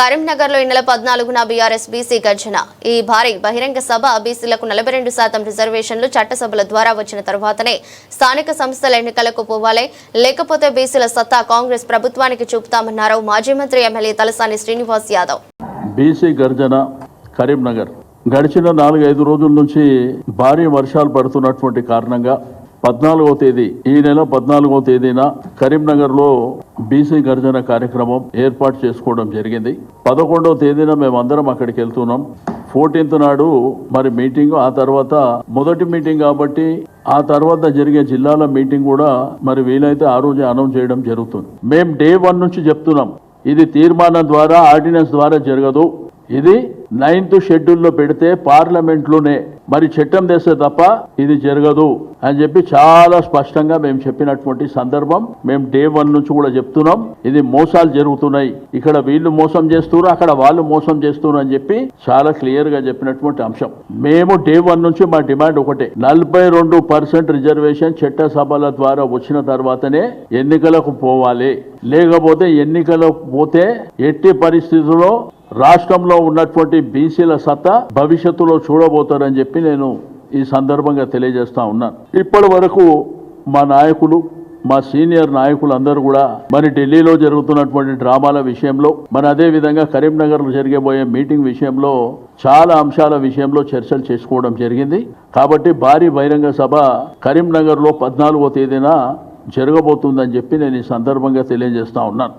కరీంనగర్లో ఈ నెల పద్నాలుగున బీఆర్ఎస్ బీసీ గర్జన ఈ భారీ బహిరంగ సభ బీసీలకు నలభై రెండు శాతం రిజర్వేషన్లు చట్టసభల ద్వారా వచ్చిన తర్వాతనే స్థానిక సంస్థల ఎన్నికలకు పోవాలే. లేకపోతే బీసీల సత్తా కాంగ్రెస్ ప్రభుత్వానికి చూపుతామన్నారు మాజీ మంత్రి ఎమ్మెల్యే తలసాని శ్రీనివాస్ యాదవ్. బీసీ గర్జన కరీంనగర్. గడిచిన నాలుగైదు రోజుల నుంచి భారీ వర్షాలు పడుతున్నటువంటి కారణంగా పద్నాలుగో తేదీ ఈ నెల పద్నాలుగో తేదీన కరీంనగర్లో బీసీ గర్జన కార్యక్రమం ఏర్పాటు చేసుకోవడం జరిగింది. పదకొండవ తేదీన మేమందరం అక్కడికి వెళ్తున్నాం. ఫోర్టీన్త్ నాడు మరి మీటింగ్ ఆ తర్వాత మొదటి మీటింగ్ కాబట్టి ఆ తర్వాత జరిగే జిల్లాల మీటింగ్ కూడా మరి వీలైతే ఆ రోజే అనౌన్స్ చేయడం జరుగుతుంది. మేము డే వన్ నుంచి చెప్తున్నాం. ఇది తీర్మానం ద్వారా ఆర్డినెన్స్ ద్వారా జరగదు. ఇది నైన్త్ షెడ్యూల్లో పెడితే పార్లమెంట్లోనే మరి చట్టం తెస్తే తప్ప ఇది జరగదు అని చెప్పి చాలా స్పష్టంగా మేము చెప్పినటువంటి సందర్భం. మేము డే వన్ నుంచి కూడా చెప్తున్నాం. ఇది మోసాలు జరుగుతున్నాయి. ఇక్కడ వీళ్ళు మోసం చేస్తున్నారు అక్కడ వాళ్ళు మోసం చేస్తున్నారు అని చెప్పి చాలా క్లియర్గా చెప్పినటువంటి అంశం. మేము డే వన్ నుంచి మా డిమాండ్ ఒకటే. నలభై రెండు పర్సెంట్ రిజర్వేషన్ చట్టసభల ద్వారా వచ్చిన తర్వాతనే ఎన్నికలకు పోవాలి. లేకపోతే ఎన్నికలకు పోతే ఎట్టి పరిస్థితుల్లో రాష్ట్రంలో ఉన్నటువంటి బీసీల సత్తా భవిష్యత్తులో చూడబోతారని చెప్పి నేను ఈ సందర్భంగా తెలియజేస్తా ఉన్నాను ఇప్పటి వరకు మా నాయకులు మా సీనియర్ నాయకులు అందరూ కూడా మరి ఢిల్లీలో జరుగుతున్నటువంటి డ్రామాల విషయంలో మరి అదే విధంగా కరీంనగర్లో జరిగబోయే మీటింగ్ విషయంలో చాలా అంశాల విషయంలో చర్చలు చేసుకోవడం జరిగింది. కాబట్టి భారీ బహిరంగ సభ కరీంనగర్లో పద్నాలుగో తేదీన జరగబోతుందని చెప్పి నేను ఈ సందర్భంగా తెలియజేస్తా ఉన్నాను.